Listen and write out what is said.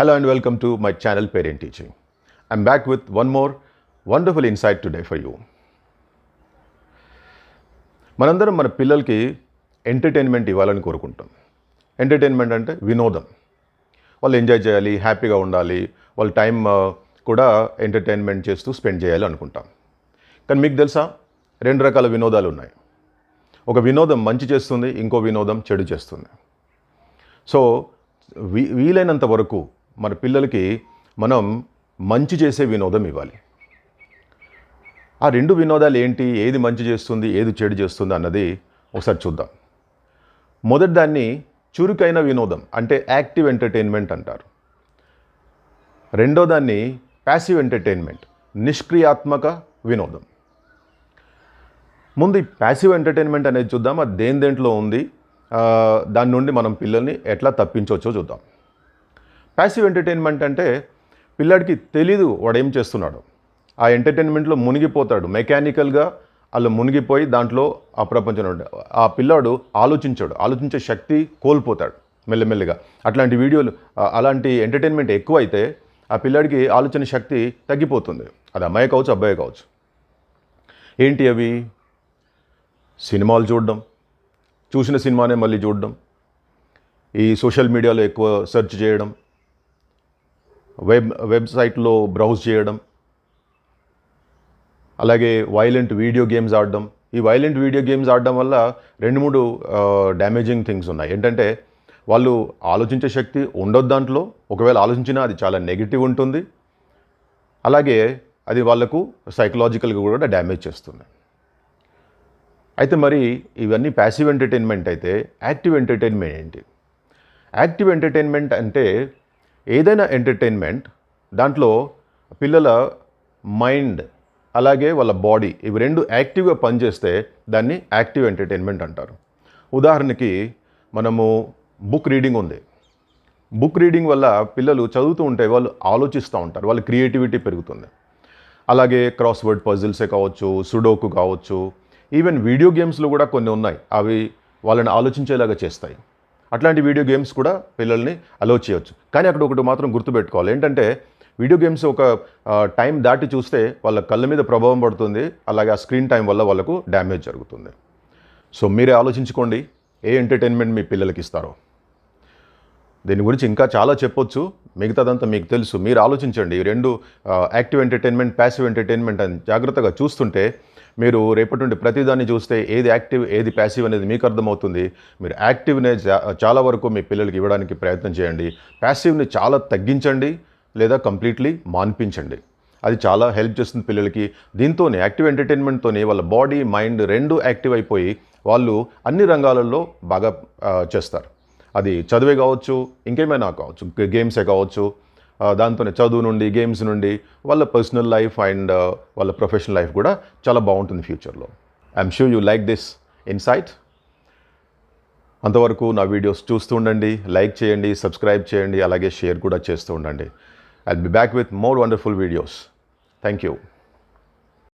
Hello and welcome to my channel Parent Teaching. I'm back with one more wonderful insight today for you. మనందరం మన పిల్లలకి entertainment ఇవ్వాలని కోరుకుంటాం. Entertainment అంటే వినోదం. వాళ్ళు ఎంజాయ్ చేయాలి హ్యాపీగా ఉండాలి వాళ్ళ టైం uh, కూడా ఎంటర్టైన్మెంట్ చేస్తూ స్పెండ్ చేయాలి అనుకుంటాం. కానీ మీకు తెలుసా? రెండు రకాల వినోదాలు ఉన్నాయి. ఒక వినోదం మంచి చేస్తుంది ఇంకో వినోదం చెడు చేస్తుంది. సో వీ వీలైనంత వరకు మన పిల్లలకి మనం మంచి చేసే వినోదం ఇవ్వాలి. ఆ రెండు వినోదాలు ఏంటి ఏది మంచి చేస్తుంది ఏది చెడు చేస్తుంది అన్నది ఒకసారి చూద్దాం. మొదటి దాన్ని చురుకైన వినోదం అంటే యాక్టివ్ ఎంటర్టైన్మెంట్ అంటారు. రెండో దాన్ని ప్యాసివ్ ఎంటర్టైన్మెంట్ నిష్క్రియాత్మక వినోదం. ముందు ప్యాసివ్ ఎంటర్టైన్మెంట్ అనేది చూద్దాం అది దేని దేంట్లో ఉంది దాని నుండి మనం పిల్లల్ని ఎట్లా తప్పించవచ్చో చూద్దాం. ప్యాసివ్ ఎంటర్టైన్మెంట్ అంటే పిల్లాడికి తెలీదు వాడు ఏం చేస్తున్నాడు. ఆ ఎంటర్టైన్మెంట్లో మునిగిపోతాడు. మెకానికల్గా వాళ్ళు మునిగిపోయి దాంట్లో ఆ ప్రపంచంలో ఆ పిల్లాడు ఆలోచించాడు. ఆలోచించే శక్తి కోల్పోతాడు మెల్లమెల్లగా. అట్లాంటి వీడియోలు అలాంటి ఎంటర్టైన్మెంట్ ఎక్కువైతే ఆ పిల్లాడికి ఆలోచన శక్తి తగ్గిపోతుంది. అది అమ్మాయి కావచ్చు అబ్బాయి కావచ్చు. ఏంటి అవి? సినిమాలు చూడడం. చూసిన సినిమానే మళ్ళీ చూడడం. ఈ సోషల్ మీడియాలో ఎక్కువ సెర్చ్ చేయడం. వెబ్ వెబ్సైట్లో బ్రౌజ్ చేయడం అలాగే వైలెంట్ వీడియో గేమ్స్ ఆడడం. ఈ వైలెంట్ వీడియో గేమ్స్ ఆడడం వల్ల రెండు మూడు డ్యామేజింగ్ థింగ్స్ ఉన్నాయి. ఏంటంటే వాళ్ళు ఆలోచించే శక్తి ఉండొద్దు దాంట్లో. ఒకవేళ ఆలోచించినా అది చాలా నెగిటివ్ ఉంటుంది. అలాగే అది వాళ్ళకు సైకలాజికల్గా కూడా డ్యామేజ్ చేస్తుంది. అయితే మరి ఇవన్నీ ప్యాసివ్ ఎంటర్టైన్మెంట్ అయితే యాక్టివ్ ఎంటర్టైన్మెంట్ ఏంటి? యాక్టివ్ ఎంటర్టైన్మెంట్ అంటే ఏదైనా ఎంటర్టైన్మెంట్ దాంట్లో పిల్లల మైండ్ అలాగే వాళ్ళ బాడీ ఇవి రెండు యాక్టివ్గా పనిచేస్తే దాన్ని యాక్టివ్ ఎంటర్టైన్మెంట్ అంటారు. ఉదాహరణకి మనము బుక్ రీడింగ్ ఉంది. బుక్ రీడింగ్ వల్ల పిల్లలు చదువుతూ ఉంటే వాళ్ళు ఆలోచిస్తూ ఉంటారు. వాళ్ళ క్రియేటివిటీ పెరుగుతుంది. అలాగే క్రాస్ వర్డ్ పజిల్సే కావచ్చు సుడోకు కావచ్చు ఈవెన్ వీడియో గేమ్స్లో కూడా కొన్ని ఉన్నాయి. అవి వాళ్ళని ఆలోచించేలాగా చేస్తాయి. అట్లాంటి వీడియో గేమ్స్ కూడా పిల్లల్ని అలో చేయొచ్చు. కానీ అక్కడ ఒకటి మాత్రం గుర్తుపెట్టుకోవాలి. ఏంటంటే వీడియో గేమ్స్ ఒక టైం దాటి చూస్తే వాళ్ళ కళ్ళ మీద ప్రభావం పడుతుంది. అలాగే ఆ స్క్రీన్ టైం వల్ల వాళ్ళకు డ్యామేజ్ జరుగుతుంది. సో మీరే ఆలోచించుకోండి. ఏ ఎంటర్టైన్మెంట్ మీ పిల్లలకి ఇస్తారో. దీని గురించి ఇంకా చాలా చెప్పొచ్చు. మిగతాదంతా మీకు తెలుసు. మీరు ఆలోచించండి. ఈ రెండు యాక్టివ్ ఎంటర్టైన్మెంట్ ప్యాసివ్ ఎంటర్టైన్మెంట్ అని జాగ్రత్తగా చూస్తుంటే మీరు రేపటి నుండి ప్రతిదాన్ని చూస్తే ఏది యాక్టివ్ ఏది ప్యాసివ్ అనేది మీకు అర్థమవుతుంది. మీరు యాక్టివ్నే చాలా వరకు మీ పిల్లలకి ఇవ్వడానికి ప్రయత్నం చేయండి. ప్యాసివ్ని చాలా తగ్గించండి లేదా కంప్లీట్లీ మాన్పించండి. అది చాలా హెల్ప్ చేస్తుంది పిల్లలకి. దీంతోనే యాక్టివ్ ఎంటర్టైన్మెంట్తోనే వాళ్ళ బాడీ మైండ్ రెండు యాక్టివ్ అయిపోయి వాళ్ళు అన్ని రంగాలలో బాగా చేస్తారు. అది చదివే కావచ్చు ఇంకేమైనా కావచ్చు గేమ్సే కావచ్చు దాంతోనే చదువు నుండి గేమ్స్ నుండి వాళ్ళ పర్సనల్ లైఫ్ అండ్ వాళ్ళ ప్రొఫెషనల్ లైఫ్ కూడా చాలా బాగుంటుంది ఫ్యూచర్లో I'm sure you like this insight అంతవరకు నా వీడియోస్ చూస్తూ ఉండండి లైక్ చేయండి సబ్స్క్రైబ్ చేయండి అలాగే షేర్ కూడా చేస్తూ ఉండండి. I be back with more wonderful videos thank you